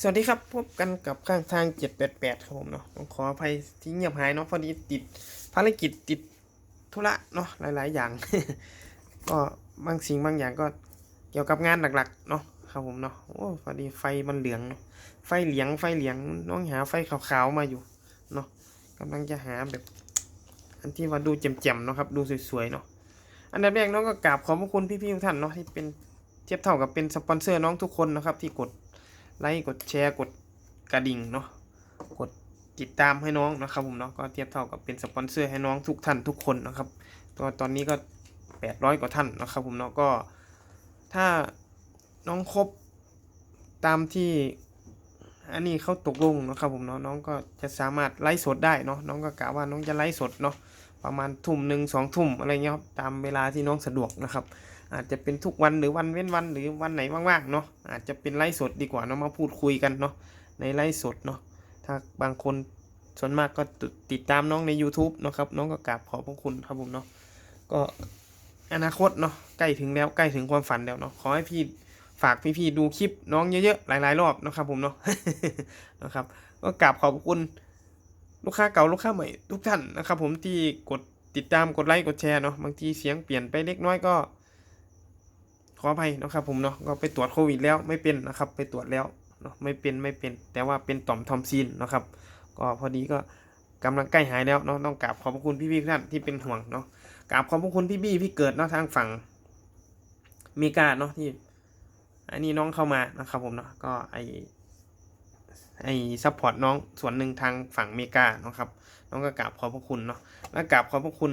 สวัสดีครับพบกันกับข้างทาง 788 ครับผมเนาะต้องขออภัยที่เงียบหายเนาะพอดีติดภารกิจติดธุระเนาะหลายๆ อย่าง ก็บางสิ่งบางอย่างก็เกี่ยวกับงานหลักๆเนาะครับผมเนาะโอ้พอดีไฟมันเหลืองเนาะไฟเหลียงไฟเหลียงน้องหาไฟขาวๆมาอยู่เนาะกำลังจะหาแบบ อันที่ว่าดูแจ่มๆเนาะครับดูสวยๆเนาะอันดับแรกน้องก็กราบขอบพระคุณพี่ๆทุกท่านเนาะที่เป็นเทียบเท่ากับเป็นสปอนเซอร์น้องทุกคนนะครับที่กด ไลค์กดแชร์กดกระดิ่งเนาะกดติดตามให้น้องนะครับผมเนาะก็เทียบเท่ากับเป็นสปอนเซอร์ให้น้องทุกท่านทุกคนนะครับตัวตอนนี้ก็ 800 กว่าท่านนะครับผมเนาะก็ถ้าน้องครบตามที่อันนี้เขาตกลงนะครับผมเนาะน้องก็จะสามารถไลฟ์สดได้เนาะน้องก็กะว่าน้องจะไลฟ์สดเนาะประมาณทุ่มหนึ่งสองทุ่มอะไรเงี้ยครับตามเวลาที่น้องสะดวกนะครับ อาจจะเป็นทุกวันหรือวันเว้นวันหรือวันไหนว่างๆเนาะอาจจะเป็นไลฟ์สดดีกว่าเนาะมาพูดคุยกันเนาะในไลฟ์สดเนาะถ้าบางคนส่วนมากก็ติดตามน้องใน YouTube นะครับน้องก็กราบขอบพระคุณครับผมเนาะก็อนาคตเนาะใกล้ถึงแล้วใกล้ถึงความฝันแล้วเนาะขอให้พี่ฝากพี่ๆดูคลิปน้องเยอะๆหลายๆรอบนะครับผมเนาะนะครับ ก็กราบขอบคุณลูกค้าเก่าลูกค้าใหม่ทุกท่านนะครับ ผมที่กดติดตามกดไลค์กดแชร์เนาะบางทีเสียงเปลี่ยนไปเล็กน้อยก็ ออภัยนะครับผมเนาะก็ไปตรวจโควิดแล้วไม่เป็นนะครับ ไปตรวจแล้วเนาะไม่เป็นไม่เป็น แต่ว่าเป็นต่อมทอมซินนะครับ ก็พอดีก็กำลังใกล้หายแล้วเนาะต้องกราบขอบพระคุณพี่ๆทุกท่านที่เป็นห่วงเนาะกราบขอบพระคุณพี่บี้พี่เกิดเนาะทางฝั่งเมกาเนาะที่ อันนี้น้องเข้ามานะครับผมเนาะก็ไอไอซัพพอร์ตน้องส่วนหนึ่งทางฝั่งเมกาเนาะครับ น้องก็กราบขอบพระคุณเนาะแล้วกราบขอบพระคุณ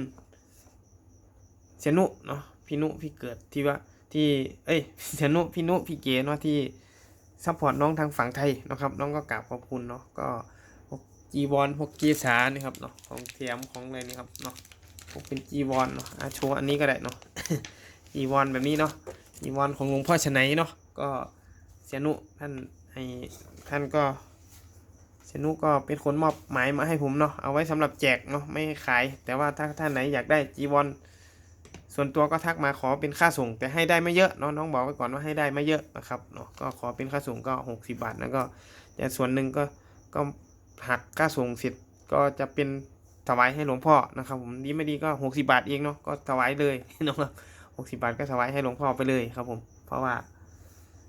เสนุเนาะพี่นุพี่เกิดที่ว่า ที่เอ้ยเสนุพี่นุพี่เก๋เนาะที่ซัพพอร์ตน้องทางฝั่งไทยนะครับ น้องก็กราบขอบคุณเนาะก็พวกจีวรพวกกีสานี่ครับเนาะของเทียมของอะไรนี่ครับเนาะพวกเป็นจีวรเนาะอาโชว์อันนี้ก็ได้เนาะจีวรแบบนี้เนาะจีวรของหลวงพ่อชนัยเนาะก็เสยนุท่านให้ท่านก็เสยนุก็เป็นคนมอบหมายมาให้ผมเนาะเอาไว้สำหรับแจกเนาะไม่ขาย แต่ว่าถ้าท่านไหนอยากได้จีวร ส่วนตัวก็ทักมาขอเป็นค่าส่งแต่ให้ได้ไม่เยอะเนาะน้องบอกไว้ก่อนว่าให้ได้ไม่เยอะนะครับเนาะก็ขอเป็นค่าส่งก็ 60 บาทแล้วก็แต่ส่วนหนึ่งก็ก็หักค่าส่งเสร็จก็จะเป็นถวายให้หลวงพ่อนะครับผมดีไม่ดีก็ 60 บาทเองเนาะก็ถวายเลยเนาะ60บาทก็ถวายให้หลวงพ่อไปเลยครับผม เพราะว่า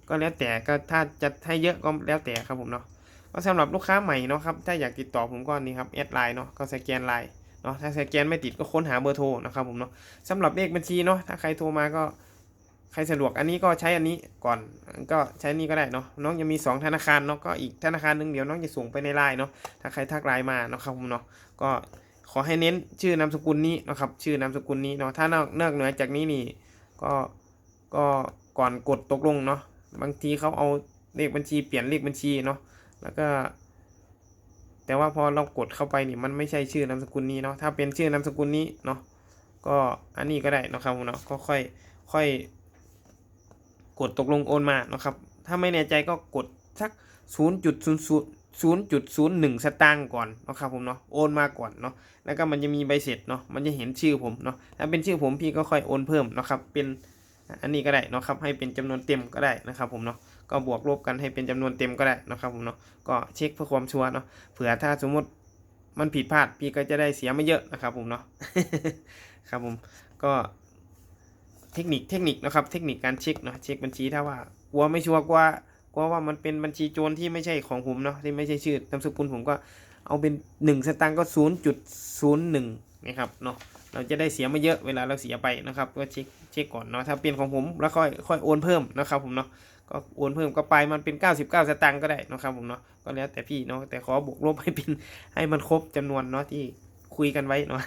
ก็แล้วแต่ก็ถ้าจะให้เยอะก็แล้วแต่ครับผมเนาะก็สำหรับลูกค้าใหม่เนาะครับถ้าอยากติดต่อผมก็นี่ครับแอดไลน์เนาะก็สแกนไลน์ เนาะถ้าสแกนไม่ติดก็ค้นหาเบอร์โทรนะครับผมเนาะสำหรับเลขบัญชีเนาะถ้าใครโทรมาก็ใครสะดวกอันนี้ก็ใช้อันนี้ก่อนก็ใช้นี่ก็ได้เนาะน้องยังมี 2 ธนาคารเนาะก็อีกธนาคารหนึ่งเดี๋ยวน้องจะส่งไปในไลน์เนาะถ้าใครทักไลน์มาเนาะครับผมเนาะก็ขอให้เน้นชื่อนามสกุลนี้นะครับชื่อนามสกุลนี้เนาะถ้านอกนอกเหนือจากนี้นี่ก็ก็ก่อนกดตกลงเนาะบางทีเขาเอาเลขบัญชีเปลี่ยนเลขบัญชีเนาะแล้วก็ แต่ว่าพอเรากดเข้าไปนี่มันไม่ใช่ชื่อนามสกุลนี้เนาะถ้าเป็นชื่อนามสกุลนี้เนาะก็อันนี้ก็ได้นะครับผมเนาะก็ค่อยค่อยกดตกลงโอนมานะครับ ถ้าไม่แน่ใจก็กดสัก 0.00 0.01 สตางค์ก่อนนะครับผมเนาะโอนมาก่อนเนาะแล้วก็มันจะมีใบเสร็จเนาะมันจะเห็นชื่อผมเนาะถ้าเป็นชื่อผมพี่ก็ค่อยโอนเพิ่มนะครับเป็นอันนี้ก็ได้นะครับให้เป็นจำนวนเต็มก็ได้นะครับผมเนาะ ก็บวกลบกันให้เป็นจำนวนเต็มก็ได้นะครับผมเนาะก็เช็คเพื่อความชัวร์เนาะเผื่อถ้าสมมติมันผิดพลาดพี่ก็จะได้เสียไม่เยอะนะครับผมเนาะครับผมก็เทคนิคเทคนิคนะครับเทคนิคการเช็คเนาะเช็คบัญชีถ้าว่ากลัวไม่ชัวร์กลัวกลัวว่ามันเป็นบัญชีโจรที่ไม่ใช่ของผมเนาะที่ไม่ใช่ชื่อนามสกุลผมก็เอาเป็นหนึ่งสตางค์ก็ศูนย์จุดศูนย์หนึ่งนะครับเนาะเราจะได้เสียไม่เยอะเวลาเราเสียไปนะครับก็เช็คเช็คก่อนเนาะถ้าเป็นของผมแล้วค่อยค่อยโอนเพิ่มนะครับผมเนาะ ก็โอนเพิ่มก็ไปมันเป็น 99 สตางค์ก็ได้นะครับผมเนาะก็แล้วแต่พี่เนาะแต่ขอบวกลบให้เป็นให้มันครบจำนวนเนาะที่คุยกันไว้เนาะ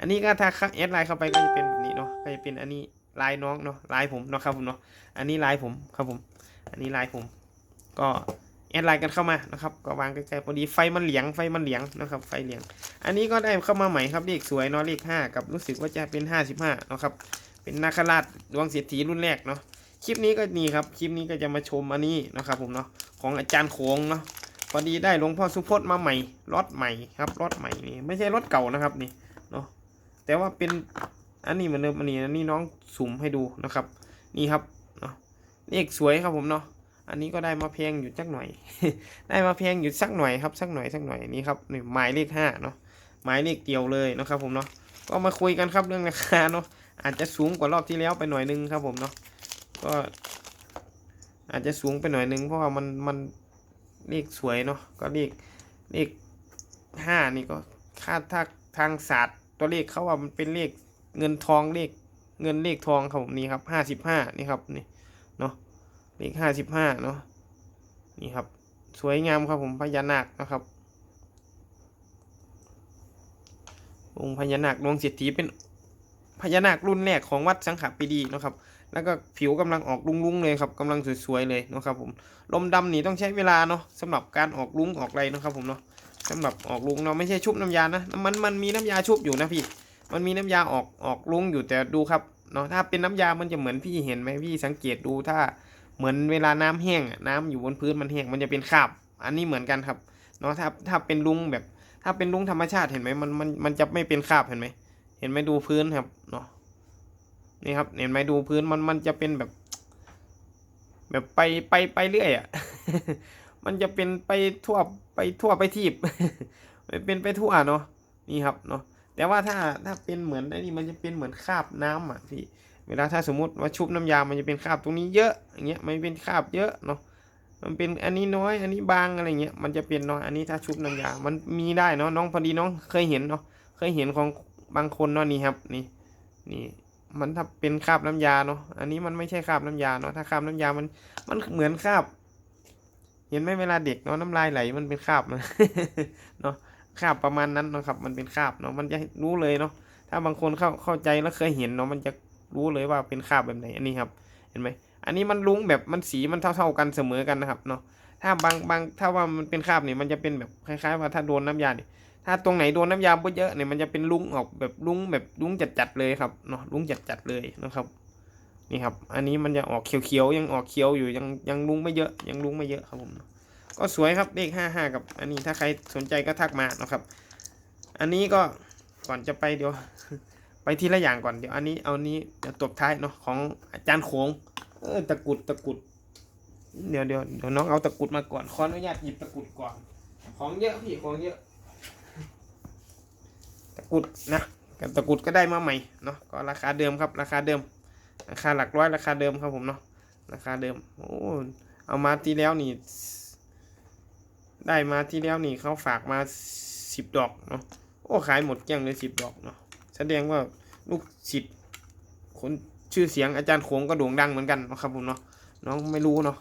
อันนี้ก็ถ้าแอดไลน์เข้าไปก็จะเป็นแบบนี้เนาะก็จะเป็นอันนี้ไลน์น้องเนาะไลน์ผมเนาะครับผมเนาะอันนี้ไลน์ผมครับผม อันนี้ไลน์ผม ก็แอดไลน์กันเข้ามานะครับก็วางใกล้ๆพอดีไฟมันเหลียงไฟมันเหลียงนะครับไฟเหลียง อันนี้ก็ได้เข้ามาใหม่ครับเลขสวยเนาะเลขห้ากับรู้สึกว่าจะเป็นห้าสิบห้านาะครับเป็นนาคราชดวงเศรษฐีรุ่นแรกเนาะ คลิปนี้ก็นี่ครับ คลิปนี้ก็จะมาชมอันนี้นะครับผมเนาะของอาจารย์โขงเนาะพอดีได้หลวงพ่อสุพจน์มาใหม่รถใหม่ครับรถใหม่นี่ไม่ใช่รถเก่านะครับนี่เนาะแต่ว่าเป็นอันนี้เหมือนเดิมอันนี้อันนี้น้องสุ่มให้ดูนะครับ นี่ครับเนาะเลขสวยครับผมเนาะอันนี้ก็ได้มาแพงอยู่สักหน่อย ได้มาแพงอยู่สักหน่อยครับสักหน่อยสักหน่อยนี่ครับนี่หมายเลขห้าเนาะหมายเลขเดียวเลยนะครับผมเนาะก็มาคุยกันครับเรื่องราคาเนาะอาจจะสูงกว่ารอบที่แล้วไปหน่อยนึงครับผมเนาะ ก็อาจจะสูงไปหน่อยนึงเพราะว่ามันมันเลขสวยเนาะก็เลขเลขห้านี่ก็คาดถ้าทางศาสตร์ตัวเลขเขาว่ามันเป็นเลขเงินทองเลขเงินเลขทองครับผมนี่ครับห้าสิบห้านี่ครับนี่เนาะเลขห้าสิบห้าเนาะนี่ครับสวยงามครับผมพญานาคนะครับองค์พญานาคดวงเศรษฐีเป็น พญานาครุ่นแรกของวัดสังขปีดีนะครับ แล้วก็ผิวกำลังออกลุ้งๆเลยครับกำลังสวยๆเลยนะครับผม ลมดำนี่ต้องใช้เวลาเนาะสำหรับการออกลุ้งออกไรนะครับผมเนาะสำหรับออกลุ้งเนาะไม่ใช่ชุบน้ำยานะมันมันมีน้ำยาชุบอยู่นะพี่ มันมีน้ำยาออกออกลุ้งอยู่แต่ดูครับเนาะถ้าเป็นน้ำยา มันจะเหมือนพี่เห็นไหมพี่สังเกตดูถ้าเหมือนเวลาน้ำแห้งน้ำอยู่บนพื้นมันแห้งมันจะเป็นคราบ อันนี้เหมือนกันครับเนาะถ้าถ้าเป็นลุงแบบ ถ้าเป็นลุงธรรมชาติเห็นไหมมันมันมันจะไม่เป็นคราบเห็นไหม เห็นไหมดูพื้นครับเนาะนี่ครับ เห็นไหมดูพื้นมันมันจะเป็นแบบ แบบไปไปไปเรื่อยอะ มันจะเป็นไปทั่วไปทั่วไปทีบเป็นไปทั่วเนาะนี่ครับเนาะแต่ว่าถ้าถ้าเป็นเหมือนไอ้นี่มันจะเป็นเหมือนคราบน้ำอะพี่เวลาถ้าสมมติว่าชุบน้ำยา มันจะเป็นคราบตรงนี้เยอะอย่างเงี้ยมันเป็นคราบเยอะเนาะมันเป็นอันนี้น้อย อันนี้บางอะไรเงี้ยมันจะเป็นน้อยอันนี้ถ้าชุบน้ำยา มันมีได้เนาะน้องพอดีน้องเคยเห็นเนาะเคยเห็นของ บางคนเนาะนี่ครับนี่นี่มันถ้าเป็นคราบน้ำยาเนาะอันนี้มันไม่ใช่คราบน้ำยาเนาะถ้าคราบน้ำยามันมันเหมือนคราบ เห็นไหมเวลาเด็กเนาะน้ำลายไหลมันเป็นคราบนะเนาะคราบประมาณนั้นเนาะครับ มันเป็นคราบเนาะมันจะรู้เลยเนาะถ้าบางคนเข้าเข้าใจแล้วเคยเห็นเนาะมันจะรู้เลยว่าเป็นคราบแบบไหนอันนี้ครับ เห็นไหมอันนี้มันลุ้งแบบมันสีมันเท่าๆกันเสมอกันนะครับเนาะถ้าบางบางถ้าว่ามันเป็นคราบเนี่ยมันจะเป็นแบบคล้ายๆ ว่าถ้าโดนน้ำยาเนี่ย ถ้าตรงไหนโดนน้ำยาเยอะเนี่ยมันจะเป็นลุ้งออกแบบลุ้งแบบลุ้งจัดๆเลยครับเนาะลุ้งจัดๆเลยนะครับ นี่ครับ อันนี้มันจะออกเขียวๆยังออกเขียวอยู่ยังยังลุ้งไม่เยอะยังลุ้งไม่เยอะครับผม ก็สวยครับเลขห้าห้ากับ อันนี้ถ้าใครสนใจก็ทักมานะครับ อันนี้ก็ก่อนจะไปเดี๋ยว ไปทีละอย่างก่อนเดี๋ยวอันนี้เอานี้เดี๋ยวตบท้ายเนาะของอาจารย์โขงเออตะกุดตะกุดเดี๋ยวเดี๋ยวเดี๋ยวน้องเอาตะกุดมาก่อนขออนุญาตหยิบตะกุดก่อน ของเยอะพี่ของเยอะ กุดนะกับตะกุดก็ได้มาใหม่เนาะก็ราคาเดิมครับราคาเดิม ราคาหลักร้อยราคาเดิมครับผมเนาะราคาเดิมโอ้เอามาที่แล้วนี่ ได้มาที่แล้วนี่เขาฝากมาสิบดอกเนาะโอ้ขายหมดเกลี้ยงเลยสิบดอกเนาะแสดงว่าลูกศิษย์คนชื่อเสียงอาจารย์โขงก็โด่งดังเหมือนกันนะครับผมเนาะน้องไม่รู้เนาะ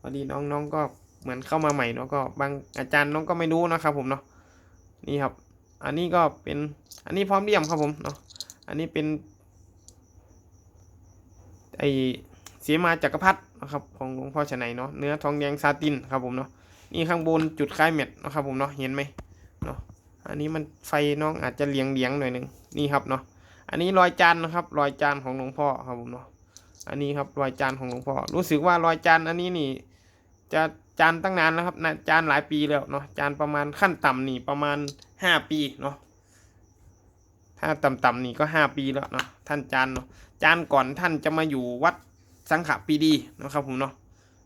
พอดีน้องน้องก็เหมือนเข้ามาใหม่เนาะก็บางอาจารย์น้องก็ไม่รู้นะครับผมเนาะนี่ครับ อันนี้ก็เป็นอันนี้พร้อมเลี่ยมครับผมเนาะอันนี้เป็นไอเสียมาจักรพรรดินะครับของหลวงพ่อชนัยเนาะเนื้อทองแดงซาตินครับผมเนาะนี่ข้างบนจุดคล้ายเม็ดนะครับผมเนาะเห็นไหมเนาะอันนี้มันไฟน้องอาจจะเลียงเลียงหน่อยหนึ่งนี่ครับเนาะอันนี้รอยจานนะครับ รอยจานของหลวงพ่อครับผมเนาะอันนี้ครับรอยจานของหลวงพ่อรู้สึกว่ารอยจานอันนี้นี่จะ จานตั้งนานแล้วครับนะจานหลายปีแล้วเนาะจานประมาณขั้นต่ำนี่ประมาณห้าปีเนาะถ้าต่ำๆนี่ก็ห้าปีแล้วเนาะท่านจานเนาะจานก่อนท่านจะมาอยู่วัดสังขปีดีนะครับผมเนาะ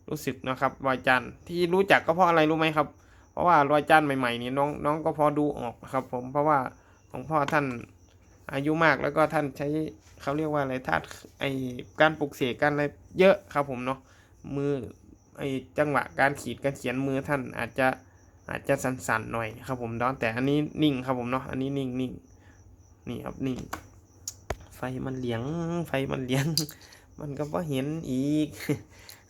รู้สึกนะครับรอยจานที่รู้จักก็เพราะอะไรรู้ไหมครับ เพราะว่ารอยจานใหม่ๆนี่น้องน้องก็พอดูออกนะครับผมเพราะว่าหลวงพ่อท่านอายุมากแล้วก็ท่านใช้เขาเรียกว่าอะไรธาตุไอการปลุกเสกการอะไรเยอะครับผมเนาะมือ ไอจังหวะการขีดการเขียนมือท่านอาจจะอาจจะสั่นๆหน่อยครับผมเนาะแต่อันนี้นิ่งครับผมเนาะอันนี้นิ่งนิ่งนี่ครับนิ่งไฟมันเหลียงไฟมันเหลียง มันก็พอเห็นอีก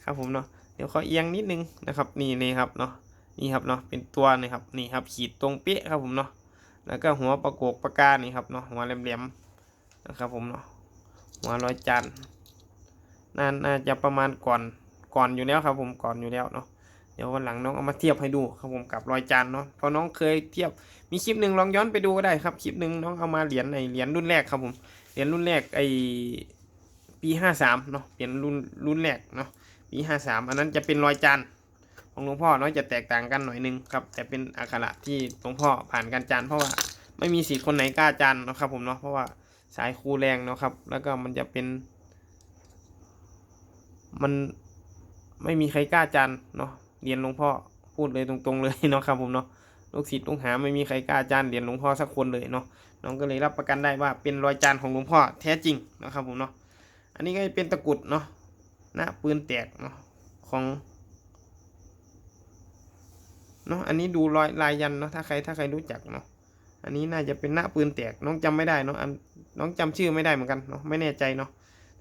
ครับผมเนาะเดี๋ยวขอเอียงนิดนึงนะครับ นี่นี่ครับเนาะนี่ครับเนาะเป็นตัวนี่ครับนี่ครับขีดตรงเป๊ะครับผมเนาะแล้วก็หัวประโกกประกานี่ครับเนาะหัวแหลมๆนะครับผมเนาะหัวร้อยจานน่าน่าจะประมาณก่อน ก่อนอยู่แล้วครับผมก่อนอยู่แล้วเนาะเดี๋ยววันหลังน้องเอามาเทียบให้ดูครับผมกับรอยจานเนาะเพราะน้องเคยเทียบมีคลิปหนึ่งลองย้อนไปดูก็ได้ครับคลิปหนึ่งน้องเอามาเหรียญในเหรียญรุ่นแรกครับผมเหรียญรุ่นแรกไอปีห้าสามเนาะเปลี่ยนรุ่นรุ่นแรกเนาะปีห้าสามอันนั้นจะเป็นรอยจานของหลวงพ่อเนาะจะแตกต่างกันหน่อยหนึงครับแต่เป็นอักขระที่หลวงพ่อผ่านการจานเพราะว่าไม่มีสิทธิ์คนไหนกล้าจานนะครับผมเนาะเพราะว่าสายครูแรงเนาะครับ แล้วก็มันจะเป็น มัน ไม่มีใครกล้าจันเนาะเรียนหลวงพ่อพูดเลยตรงๆเลยเนาะครับผมเนาะลูกศิษย์ลูกหาไม่มีใครกล้าจานเรียนหลวงพ่อสักคนเลยเนาะน้องก็เลยรับประกันได้ว่าเป็นรอยจานของหลวงพ่อแท้จริงนะครับผมเนาะอันนี้ก็เป็นตะกุดเนาะหน้าปืนแตกเนาะของเนาะอันนี้ดูรอยลายยันเนาะถ้าใครถ้าใครรู้จักเนาะอันนี้น่าจะเป็นหน้าปืนแตกน้องจำไม่ได้เนาะอันน้องจำชื่อไม่ได้เหมือนกันเนาะไม่แน่ใจเนาะ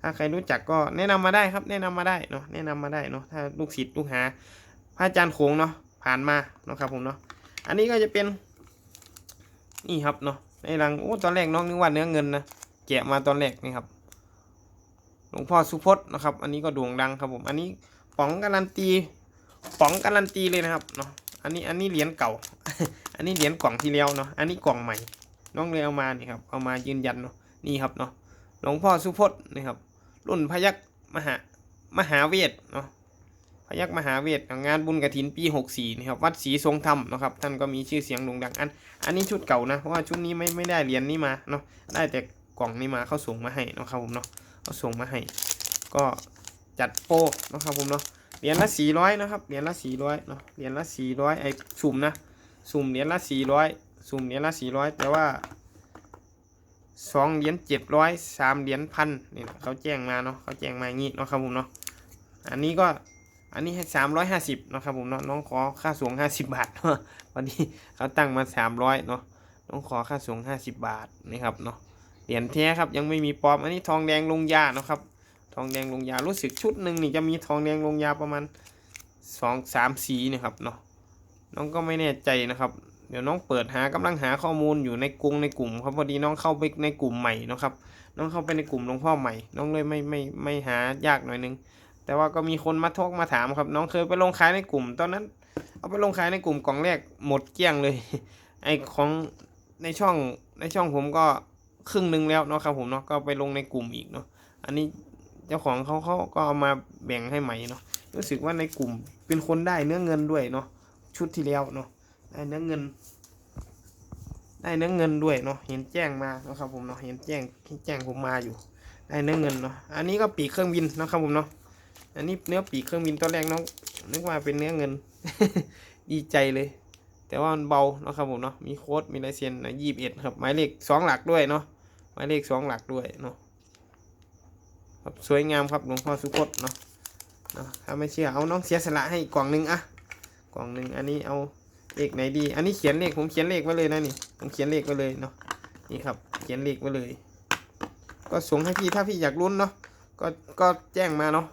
ถ้าใครรู้จักก็แนะนำมาได้ครับ แนะนำมาได้เนาะแนะนำมาได้เนาะถ้าลูกศิษย์ลูกหาพระอาจารย์โขงเนาะผ่านมาเนาะครับผมเนาะอันนี้ก็จะเป็นนี่ครับเนาะในรังโอ้ตอนแรกน้องนึกว่าเนื้อเงินนะแกะมาตอนแรกนี่ครับหลวงพ่อสุพจน์นะครับ อันนี้ก็โด่งดังครับผมอันนี้ป๋องการันตีป๋องการันตีเลยนะครับเนาะอันนี้อันนี้เหรียญเก่า อันนี้เหรียญกล่องที่แล้วเนาะอันนี้กล่องใหม่ น้องเลยเอามานี่ครับเอามายืนยันเนาะนี่ครับเนาะหลวงพ่อสุพจน์นะครับ รุ่นพยักมหามหาเวทเนาะพยักมหาเวทงานบุญกระถินปีหกสี่นะครับวัดศรีทรงธรรมนะครับท่านก็มีชื่อเสียงโด่งดังอัน อันนี้ชุดเก่านะเพราะว่าชุดนี้ไม่ไม่ได้เหรียญนี้มาเนาะได้แต่กล่องนี้มาเขาส่งมาให้นะครับผมเนาะเขาส่งมาให้ ก็จัดโปรนะครับผมเนาะเหรียญละสี่ร้อยนะครับเหรียญละสี่ร้อยเนาะเหรียญละสี่ร้อยไอ้สุ่มนะสุ่มเหรียญละสี่ร้อยสุ่มเหรียญละสี่ร้อยแต่ว่า สองเหรียญเจ็ดร้อยสามเหรียญพันนี่เขาแจ้งมาเนาะเขาแจ้งมาอย่างงี้เนาะครับผมเนาะอันนี้ก็อันนี้ให้สามร้อยห้าสิบเนาะครับผมเนาะน้องขอค่าสูงห้าสิบบาทเนาะวันนี้เขาตั้งมาสามร้อยเนาะน้องขอค่าสูงห้าสิบบาทนี่ครับเนาะเหรียญแท้ครับยังไม่มีปลอมอันนี้ทองแดงลงยาเนาะครับทองแดงลงยารู้สึกชุดหนึ่งนี่จะมีทองแดงลงยาประมาณสองสามสีนะครับเนาะน้องก็ไม่แน่ใจนะครับ ดี๋ยวน้องเปิดหากำลังหาข้อมูลอยู่ในกรุงในกลุ่มครับพอดีน้องเข้าไปในกลุ่มใหม่นะครับ น้องเข้าไปในกลุ่มหลวงพ่อใหม่ น้องเลยไม่ไม่ไม่หายากหน่อยนึง แต่ว่าก็มีคนมาทกมาถามครับ น้องเคยไปลงขายในกลุ่ม ตอนนั้น เอาไปลงขายในกลุ่มกล่องแรกหมดเกลี้ยงเลย ไอของในช่องในช่องผมก็ครึ่งหนึ่งแล้วเนาะครับผมเนาะก็ไปลงในกลุ่มอีกเนาะอันนี้เจ้าของเขาเขาก็เอามาแบ่งให้ใหม่เนาะรู้สึกว่าในกลุ่มเป็นคนได้เนื้อเงินด้วยเนาะชุดที่แล้วเนาะ ได้เนื้อเงิน ได้เนื้อเงินด้วยเนาะเห็นแจ้งมานะครับผมเนาะเห็นแจ้งแจ้งผมมาอยู่ ได้เนื้อเงินเนาะอันนี้ก็ปีกเครื่องบินนะครับผมเนาะอันนี้เนื้อปีกเครื่องบินตอนแรกน้องนึกว่าเป็นเนื้อเงิน ดีใจเลย แต่ว่ามันเบานะครับผมเนาะมีโค้ดมีลายเซ็นนะยี่สิบเอ็ดครับหมายเลขสองหลักด้วยเนาะหมายเลขสองหลักด้วยเนาะครับสวยงามครับหลวงพ่อสุคตเนาะเนาะถ้าไม่เชื่อเอาน้องเสียสละให้กล่องหนึ่งอะกล่องหนึ่งอันนี้เอา เลขไหนดี อันนี้เขียนเลขผมเขียนเลขไว้เลยนะนี่ ผมเขียนเลขไว้เลยเนาะ นี่ครับ เขียนเลขไว้เลย ก็ส่งให้พี่ถ้าพี่อยากลุ้นเนาะ ก็ ก็แจ้งมาเนาะ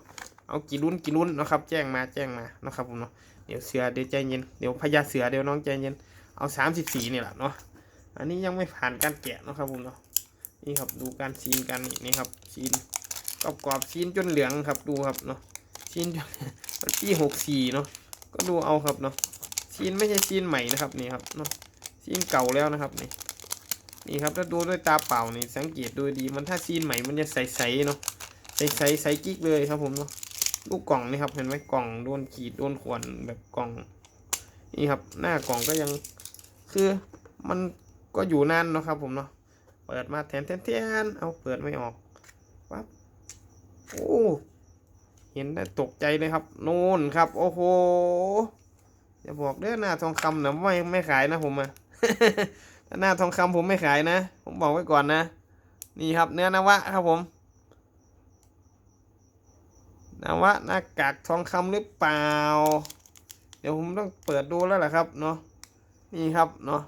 เอากี่ลุ้นกี่ลุ้นนะครับ แจ้งมาแจ้งมานะครับผมเนาะ เดี๋ยวเสือเดี๋ยวใจเย็น เดี๋ยวพญาเสือเดี๋ยวน้องใจเย็น เอาสามสิบสี่นี่แหละเนาะ อันนี้ยังไม่ผ่านการแกะนะครับผมเนาะ นี่ครับดูการซีนกันนี่นี่ครับซีนกรอบกรอบซีนจนเหลืองครับดูครับเนาะซีนจนปีหกสี่เนาะ ก็ดูเอาครับเนาะ ซีนไม่ใช่ซีนใหม่นะครับนี่ครับเนาะซีนเก่าแล้วนะครับนี่นี่ครับถ้าดูด้วยตาเปล่านี่สังเกตดูดีมันถ้าซีนใหม่มันจะใสๆเนาะใสๆใสกิ๊กเลยครับผมเนาะลูกกล่องนี่ครับเห็นไหมกล่องโดนขีดโดนข่วนแบบกล่อง นี่ครับ หน้ากล่องก็ยังคือมันก็อยู่นานเนาะครับ ผมเนาะเปิดมาแทนแทนแทนเอาเปิดไม่ออกปั๊บโอ้เห็นได้ตกใจเลยครับ โน่นครับ โอ้โห อย่าบอกเด้อหน้าทองคำนะไม่ไม่ขายนะผมอะถ้าหน้าทองคำผมไม่ขายนะ ผมบอกไว้ก่อนนะ นี่ครับเนื้อนวะครับผมนวะหน้ากากทองคำหรือเปล่า เดี๋ยวผมต้องเปิดดูแล้วแหละครับเนาะนี่ครับเนาะ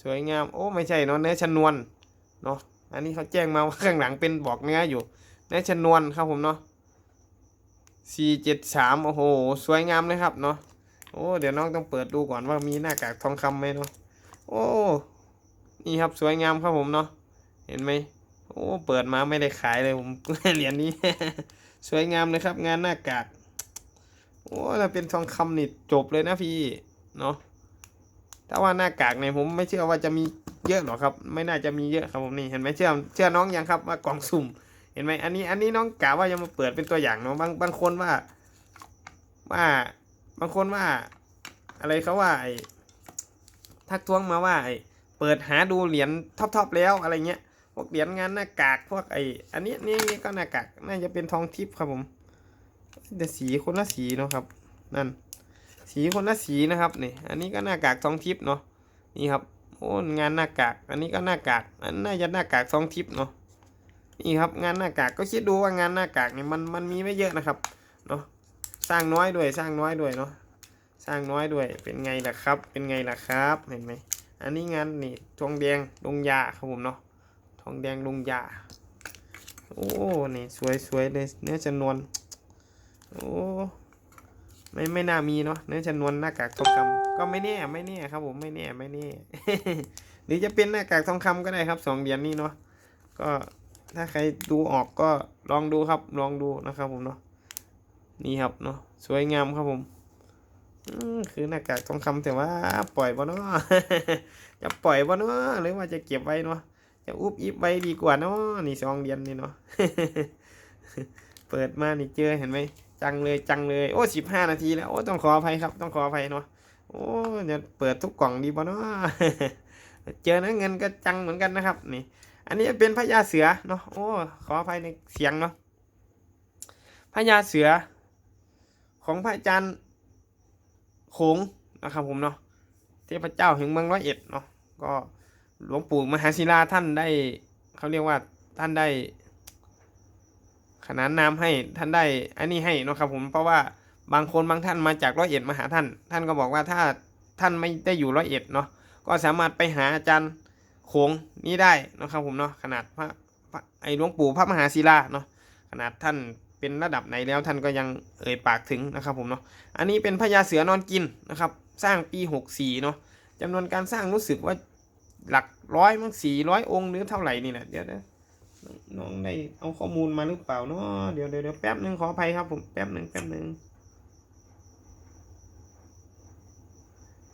สวยงามโอ้ไม่ใช่เนาะเนื้อชนวนเนาะอันนี้เขาแจ้งมาว่าข้างหลังเป็นบอกเนื้ออยู่เนื้อชนวนครับผมเนาะสี่เจ็ดสามโอ้โห สวยงามเลยครับเนาะ โอ้เดี๋ยวน้องต้องเปิดดูก่อนว่ามีหน้ากากทองคำไหมเนาะโอ้นี่ครับสวยงามครับผมเนาะเห็นไหมโอ้เปิดมาไม่ได้ขายเลยผมเหรียญนี้ สวยงามเลยครับ งานหน้ากากโอ้ถ้าเป็นทองคำนี่จบเลยนะพี่เนาะถ้าว่าหน้ากากเนี่ยผมไม่เชื่อว่าจะมีเยอะหรอกครับ ไม่น่าจะมีเยอะครับผมนี่เห็นไหมเชื่อเชื่อน้องยังครับว่ากล่องสุ่ม เห็นไหมอันนี้อันนี้น้องกะว่าจะมาเปิดเป็นตัวอย่างเนาะบางบางคนว่าว่า บางคนว่า อะไรเขาว่าไอ้ทักท้วงมาว่าไอ้เปิดหาดูเหรียญท็อปๆแล้วอะไรเงี้ยพวกเหรียญงานหน้ากากพวกไอ้อันนี้นี่นี่ก็หน้ากากน่าจะเป็นทองทิพย์ครับผมแต่สีคนละสีเนาะครับ นั่น สีคนละสีนะครับนี่อันนี้ก็หน้ากากทองทิพย์เนาะนี่ครับโอ้งานหน้ากาก อันนี้ก็หน้ากาก อันน่าจะหน้ากากทองทิพย์เนาะนี่ครับงานหน้ากากก็คิดดูว่างานหน้ากากเนี่ยมันมันมีไม่เยอะนะครับเนาะ สร้างน้อยด้วยสร้างน้อยด้วยเนาะสร้างน้อยด้วยเป็นไงล่ะครับ เป็นไงล่ะครับเห็นไหมอันนี้งานนี่ทองแดงลงยาครับผมเนาะทองแดงลงยาโอ้นี่สวยสวยเลยเนื้อจำนวนโอ้ไม่ไม่น่ามีเนาะเนื้อจำนวนหน้ากากทองคำก็ไม่แน่ไม่แน่ครับผมไม่แน่ไม่แน่หรือจะเป็นหน้ากากทองคำก็ได้ครับสองเหรียญนี้เนาะก็ถ้าใครดูออกก็ลองดูครับลองดูนะครับผมเนาะ นี่ครับเนาะสวยงามครับผมคือหน้ากากทองคำแต่ว่าปล่อยบ่เนาะจะปล่อยบ่เนาะหรือว่าจะเก็บไว้เนาะจะอุบอิบไว้ดีกว่าเนาะนี่สองเหรียญนี่เนาะเปิดมานี่เจอเห็นไหมจังเลยจังเลยโอ้สิบห้านาทีแล้วโอ้ต้องขออภัยครับต้องขออภัยเนาะโอ้จะเปิดทุกกล่องดีบ่เนาะเจอนะเงินก็จังเหมือนกันนะครับ นี่ อันนี้เป็นพญาเสือเนาะโอ้ขออภัยในเสียงเนาะพญาเสือ ของพระอาจารย์โขงนะครับผมเนาะเทพเจ้าแห่งเมืองร้อยเอ็ดเนาะก็หลวงปู่มหาศิลาท่านได้เขาเรียกว่าท่านได้ ขนานนามให้ท่านได้อันนี้ให้เนาะครับผมเพราะว่าบางคนบางท่านมาจากร้อยเอ็ดมาหาท่าน ท่านก็บอกว่าถ้าท่านไม่ได้อยู่ร้อยเอ็ดเนาะก็สามารถไปหาอาจารย์โขงนี้ได้นะครับผมเนาะขนาดพระไอหลวงปู่พระมหาศิลาเนาะขนาดท่าน เป็นระดับไหนแล้วท่านก็ยังเอ่ยปากถึงนะครับผมเนาะอันนี้เป็นพญาเสือนอนกินนะครับ สร้างปี 64เนาะจำนวนการสร้างรู้สึกว่าหลักร้อยมั้งสี่ร้อยองค์หรือเท่าไหร่นี่แหละเดี๋ยวนะน้องได้เอาข้อมูลมาหรือเปล่าเนาะเดี๋ยวเดี๋ยวเดี๋ยวแป๊บหนึ่งขออภัยครับผมแป๊บหนึ่งแป๊บหนึ่ง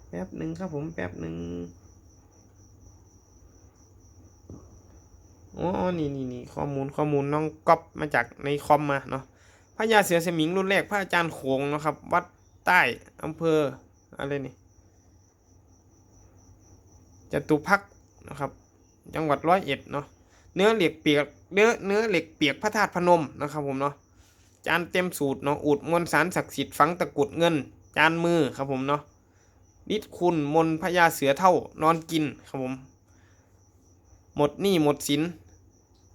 แป๊บหนึ่งครับผมแป๊บหนึ่ง อ๋อนี่นี่นี่ข้อมูลข้อมูลน้องก๊อปมาจากในคอมมาเนาะพระยาเสือสมิงรุ่นแรกพระอาจารย์โขงนะครับ วัดใต้อำเภออะไรนี่จตุพักนะครับ จังหวัดร้อยเอ็ดเนาะเนื้อเหล็กเปียกเนื้อเนื้อเหล็กเปียกพระธาตุพนมนะครับผมเนาะจานเต็มสูตรเนาะอูดมวลสารศักดิ์สิทธิ์ฝังตะกุดเงิน จานมือครับผมเนาะนิดคุณมนพญาเสือเท่านอนกินครับผม หมดหนี้หมดสิน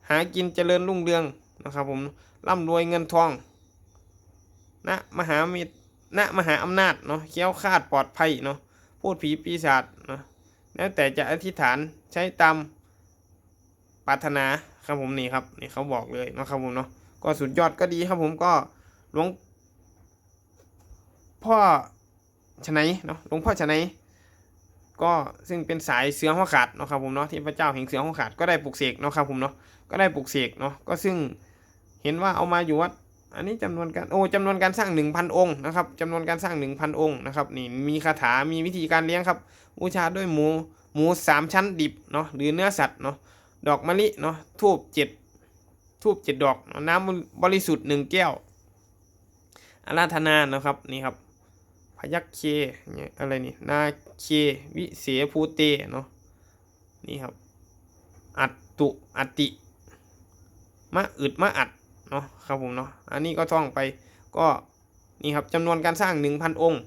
หากินเจริญรุ่งเรืองนะครับผมร่ำรวยเงินทองนะมหามิตรนะมหาอำนาจเนาะเคี้ยวคาดปลอดภัยเนาะพูดผีปีศาจเนาะแล้วแต่จะอธิษฐานใช้ตามปรารถนาครับผมนี่ครับนี่เขาบอกเลยนะครับผมเนาะก็สุดยอดก็ดีครับผมก็หลวงพ่อชนัยเนาะหลวงพ่อชนัย ก็ซึ่งเป็นสายเสือหัวขาดเนาะครับผมเนาะที่พระเจ้าแห่งเสือหัวขาดก็ได้ปลุกเสกเนาะครับผมเนาะก็ได้ปลุกเสกเนาะก็ซึ่งเห็นว่าเอามาอยู่วัดอันนี้จำนวนการโอ้จำนวนการสร้างหนึ่งพันองค์นะครับจำนวนการสร้างหนึ่งพันองค์นะครับนี่มีคาถามีวิธีการเลี้ยงครับบูชาด้วยหมูหมูสามชั้นดิบเนาะหรือเนื้อสัตว์เนาะดอกมะลิเนาะทูบเจ็ดทูบเจ็ดดอก น้ำบริสุทธิ์หนึ่งแก้วอาราธนานะครับนี่ครับ ยัคฆ์เคเนี่ยอะไรนี่นาเควิเสภูเตเนาะนี่ครับ อัตตุอติมะอึดมะอัดเนาะครับผมเนาะอันนี้ก็ท่องไปก็นี่ครับจำนวนการสร้างหนึ่งพันองค์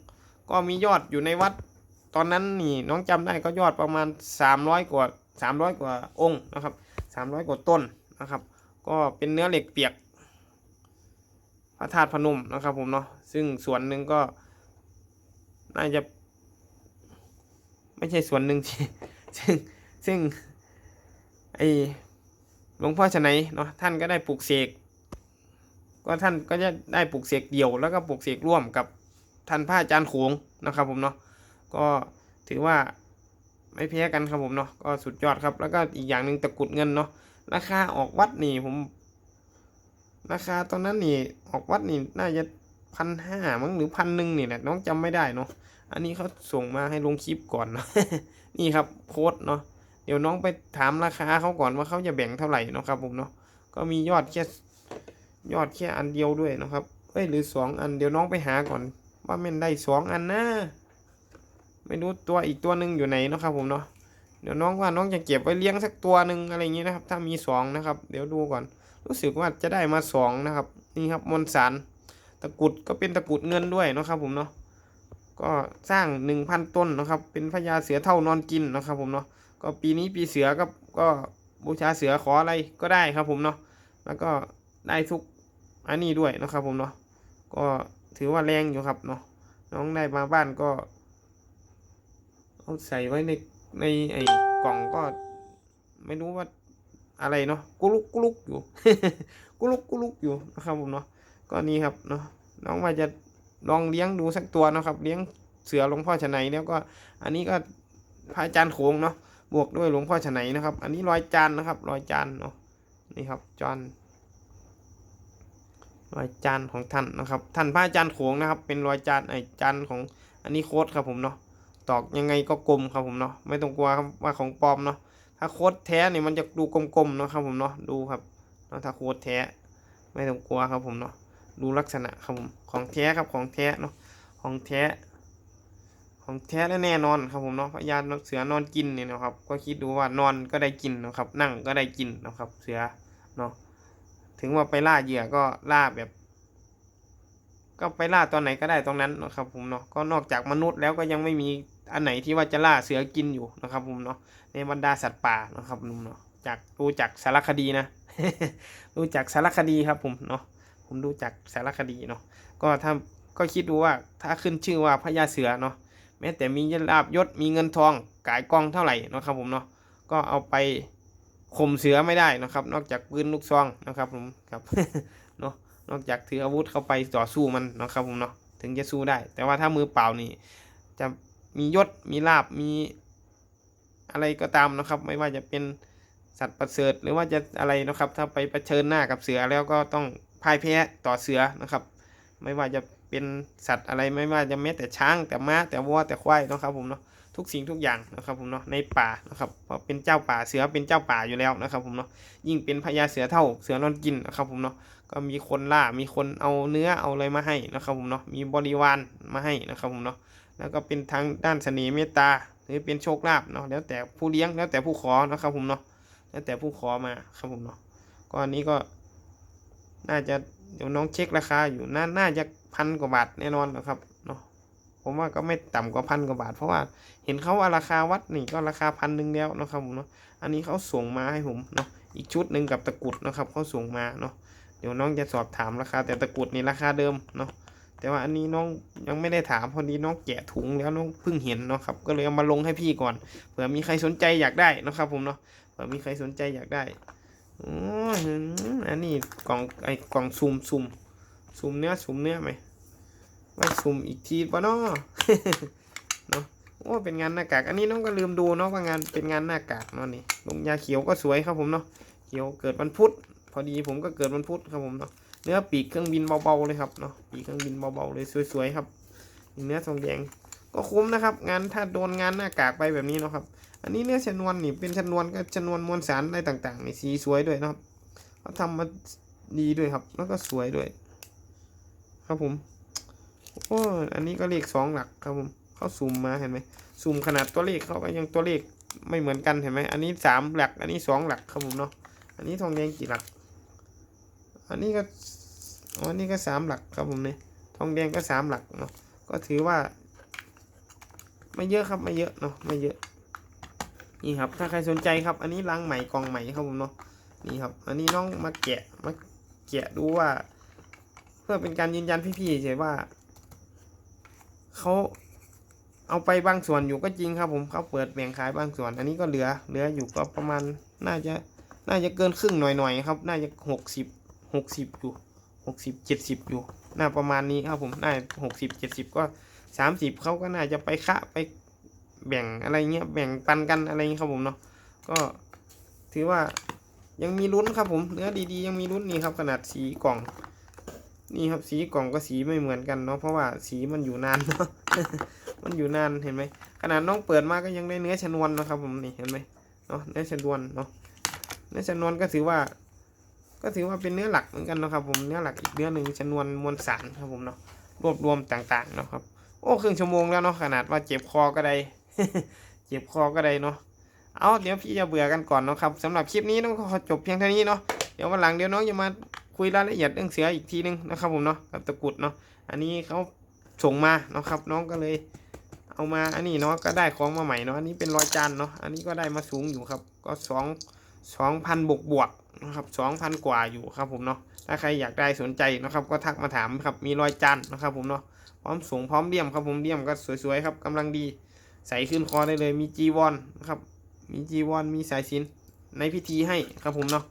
ก็มียอดอยู่ในวัดตอนนั้นนี่น้องจำได้ก็ยอดประมาณสามร้อยกว่าสามร้อยกว่าองค์นะครับสามร้อยกว่าต้นนะครับ ก็เป็นเนื้อเหล็กเปียกพระธาตุพนมนะครับผมเนาะซึ่งส่วนหนึ่งก็ น่าจะ ไม่ใช่ส่วนหนึ่งที่ซึ่งซึ่งไอหลวงพ่อชนัยเนาะท่านก็ได้ปลูกเสกก็ท่านก็จะได้ปลูกเสกเดี่ยว แล้วก็ปลูกเสกร่วมกับท่านพระอาจารย์โขงนะครับผมเนาะก็ถือว่าไม่แพ้กันครับผมเนาะก็สุดยอดครับ แล้วก็อีกอย่างหนึ่งตะกุดเงินเนาะราคาออกวัดนี่ผม ราคาตอนนั้นนี่ออกวัดนี่น่าจะพันห้ามั้งหรือพันหนึ่งนี่แหละน้องจำไม่ได้เนาะ อันนี้เขาส่งมาให้ลงคลิปก่อนเนาะนี่ครับโค้ดเนาะเดี๋ยวน้องไปถามราคาเขาก่อนว่าเขาจะแบ่งเท่าไหร่เนาะครับผมเนาะก็มียอดแค่ยอดแค่อันเดียวด้วยนะครับเอ้ยหรือสองอันเดี๋ยวน้องไปหาก่อน ว่ามันได้สองอันนะไม่รู้ตัวอีกตัวหนึ่งอยู่ไหนเนาะครับผมเนาะเดี๋ยวน้องว่าน้องจะเก็บไว้เลี้ยงสักตัวหนึ่งอะไรอย่างนี้นะครับ ถ้ามีสองนะครับ เดี๋ยวดูก่อน รู้สึกว่าจะได้มาสองนะครับนี่ครับมนสารตะกุดก็เป็นตะกุดเงินด้วยนะครับผมเนาะ ก็สร้างหนึ่งพันต้นนะครับ เป็นพญาเสือเท่านอนกินนะครับผมเนาะก็ปีนี้ปีเสือก็ก็บูชาเสือขออะไรก็ได้ครับผมเนาะแล้วก็ได้ทุกอันนี้ด้วยนะครับผมเนาะก็ถือว่าแรงอยู่ครับเนาะน้องได้มาบ้านก็เอาใส่ไว้ในในไอ้กล่องก็ไม่รู้ว่าอะไรเนาะกุลุกกุลุกอยู่กุลุกกุลุกอยู่นะครับผมเนาะก็นี่ครับเนาะน้องว่าจะ ลองเลี้ยงดูสักตัวนะครับเลี้ยงเสือหลวงพ่อชนัยแล้วก็อันนี้ก็พระอาจารย์โขงเนาะบวกด้วยหลวงพ่อชนัยนะครับ อันนี้รอยจานนะครับ รอยจานเนาะนี่ครับจานรอยจานของท่านนะครับ ท่านพระอาจารย์โขงนะครับ เป็นรอยจานไอ้จานของอันนี้โค้ดครับผมเนาะตอกยังไงก็กลมครับผมเนาะไม่ต้องกลัวครับว่าของปลอมเนาะถ้าโค้ดแท้เนี่ยมันจะดูกลมๆเนาะครับผมเนาะดูครับเนาะถ้าโค้ดแท้ ไม่ต้องกลัวครับผมเนาะดูลักษณะครับผม ของแท้ครับของแท้เนาะของแท้ของแท้และแน่นอนครับผมเนาะพญาเสือนอนกินเนี่ยนะครับ ก็คิดดูว่านอนก็ได้กินนะครับ นั่งก็ได้กินนะครับ เสือเนาะถึงว่าไปล่าเหยื่อก็ล่าแบบ ก็ไปล่าตอนไหนก็ได้ตรงนั้นนะครับผมเนาะก็นอกจากมนุษย์แล้วก็ยังไม่มีอันไหนที่ว่าจะล่าเสือกินอยู่นะครับผมเนาะในบรรดาสัตว์ป่านะครับนุ่มเนาะจากดูจากสารคดีนะ ดูจากสารคดีครับผมเนาะผมดูจากสารคดีเนาะ ก็ถ้าก็คิดดูว่าถ้าขึ้นชื่อว่าพญาเสือเนาะแม้แต่มีลาบยศมีเงินทองกายกองเท่าไหร่นะครับผมเนาะก็เอาไปข่มเสือไม่ได้นะครับ นอกจากปืนลูกซองนะครับผมครับเนาะนอกจากถืออาวุธเข้าไปต่อสู้มันนะครับผมเนาะถึงจะสู้ได้ แต่ว่าถ้ามือเปล่านี่ จะมียศมีลาบมีอะไรก็ตามนะครับ ไม่ว่าจะเป็นสัตว์ประเสริฐหรือว่าจะอะไรนะครับ ถ้าไปเผชิญหน้ากับเสือแล้วก็ต้องพ่ายแพ้ต่อเสือนะครับ ไม่ว่าจะเป็นสัตว์อะไรไม่ว่าจะแม้แต่ช้างแต่ม้าแต่วัวแต่ควายนะครับผมเนาะทุกสิ่งทุกอย่างนะครับผมเนาะในป่านะครับเพราะเป็นเจ้าป่าเสือเป็นเจ้าป่าอยู่แล้วนะครับผมเนาะยิ่งเป็นพญาเสือเท่าเสือนอนกินนะครับผมเนาะก็มีคนล่ามีคนเอาเนื้อเอาอะไรมาให้นะครับผมเนาะมีบริวารมาให้นะครับผมเนาะแล้วก็เป็นทางด้านเสน่ห์เมตตาหรือเป็นโชคลาภเนาะแล้วแต่ผู้เลี้ยงแล้วแต่ผู้ขอนะครับผมเนาะแล้วแต่ผู้ขอมาครับผมเนาะก็อันนี้ก็ น่าจะเดี๋ยวน้องเช็คราคาอยู่น่าน่าจะพันกว่าบาทแน่นอนนะครับเนาะผมว่าก็ไม่ต่ำกว่าพันกว่าบาท เพราะว่าเห็นเขาว่าราคาวัดนี่ก็ราคาพันหนึ่งแล้วนะครับผมเนาะอันนี้เขาส่งมาให้ผมเนาะอีกชุดหนึ่งกับตะกรุดนะครับเขาส่งมาเนาะเดี๋ยวน้องจะสอบถามราคาแต่ตะกรุดนี่ราคาเดิมเนาะแต่ว่าอันนี้น้องยังไม่ได้ถามพอดีน้องแกะถุงแล้วน้องเพิ่งเห็นเนาะครับก็เลยเอามาลงให้พี่ก่อนเผื่อมีใครสนใจอยากได้นะครับผมเนาะเผื่อมีใครสนใจอยากได้ อันนี้กล่องไอ้กล่องซุ่มซุ่มซุ่มเนื้อซุ่มเนื้อไหมไว้ซุ่มอีกทีปะเนาะเนาะโอ้เป็นงานหน้ากาก อันนี้น้องก็ลืมดูเนาะว่างานเป็นงานหน้ากากเนาะนี่ลงยาเขียวก็สวยครับผมเนาะเขียวเกิดวันพุธพอดีผมก็เกิดวันพุธครับผมเนาะเนื้อปีกเครื่องบินเบาๆเลยครับเนาะปีกเครื่องบินเบาๆเลยสวยๆครับ เนื้อทองแดง ก็คุ้มนะครับ งานถ้าโดนงานหน้ากากไปแบบนี้เนาะครับ อันนี้เนื้อชนวนนี่เป็นชนวนก็ชนวนมวลสารอะไรต่างๆนี่สีสวยด้วยนะครับเขาทำมาดีด้วยครับ แล้วก็สวยด้วย ครับผมโอ้อันนี้ก็เลขสองหลักครับผมเขาซูมมาเห็นไหมซูมขนาดตัวเลขเขาก็ยังตัวเลขไม่เหมือนกันเห็นไหมอันนี้สามหลัก อันนี้สองหลักครับผมเนาะอันนี้ทองแดงกี่หลัก อันนี้ก็อันนี้ก็สามหลักครับผมเนี่ยทองแดงก็สามหลักเนาะก็ถือว่า ไม่เยอะครับไม่เยอะเนาะไม่เยอะ นี่ครับ ถ้าใครสนใจครับ อันนี้ลังใหม่กล่องใหม่ครับผมเนาะนี่ครับ อันนี้น้องมาแกะมาแกะดูว่า เพื่อเป็นการยืนยันพี่ๆเฉยว่าเขาเอาไปบางส่วนอยู่ก็จริงครับ ผมเขาเปิดแบ่งขายบางส่วน อันนี้ก็เหลือเหลืออยู่ก็ประมาณน่าจะน่าจะเกินครึ่งหน่อยๆครับ น่าจะหกสิบหกสิบอยู่หกสิบเจ็ดสิบอยู่น่าประมาณนี้ครับผมน่าหกสิบเจ็ดสิบก็ สามสิบเขาก็น่าจะไปคะไปแบ่งอะไรเงี้ยแบ่งปันกันอะไรเงี้ยครับผมเนาะก็ถือว่ายังมีลุ้นครับผมเนื้อดีๆยังมีลุ้นนี่ครับขนาดสีกล่องนี่ครับสีกล่องก็สีไม่เหมือนกันเนาะเพราะว่าสีมันอยู่นานเนาะมันอยู่นานเห็นไหมขนาดน้องเปิดมาก็ยังได้เนื้อชนวนนะครับผมนี่เห็นไหมเนาะเนื้อชนวนเนาะเนื้อชนวนก็ถือว่า ก็ถือว่าเป็นเนื้อหลักเหมือนกันนะครับผมเนื้อหลักอีกเนื้อหนึ่งชนวนมวลสารครับผมเนาะรวบรวมต่างๆเนาะครับ อ้ครึ่งชั่วโมงแล้วเนาะขนาดว่าเจ็บคอก็ได้เจ็บคอก็ได้เนาะเอาเดี๋ยวพี่จะเบื่อกันก่อนเนาะครับสำหรับคลิปนี้น้องขอจบเพียงเท่านี้เนาะเดี๋ยววันหลังเดี๋ยวน้องจะมาคุยรายละเอียดเรื่องเสืออีกทีนึงนะครับผมเนาะกับตะกุดเนาะอันนี้เขาส่งมาเนาะครับ น้องก็เลย เอามาอันนี้เนาะก็ได้ของมาใหม่เนาะอันนี้เป็นรอยจานเนาะอันนี้ก็ได้มาสูงอยู่ครับ ก็สองสองพันบวกบวกนะครับสองพันกว่าอยู่ครับผมเนาะถ้าใครอยากได้สนใจนะครับ ก็ทักมาถามครับมีรอยจานนะครับผมเนาะ ร้อมสูงพร้อมเลี่ยมครับผมเลี่ยมก็สวยๆครับกำลังดี ใส่ขึ้นคอได้เลยมีจีวอนะครับ มีจีวอนมีสายสินในพิธีให้ครับผมเนาะ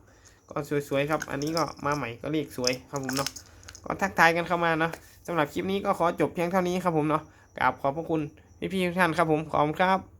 ก็สวยๆครับ อันนี้ก็มาใหม่ก็เรียกสวยครับผมเนาะก็ทักทายกันเข้ามาเนาะสำหรับคลิปนี้ก็ขอจบเพียงเท่านี้ครับผมเนาะกราบขอบพระคุณพี่ๆทุกท่านครับผมขอบคุณครับ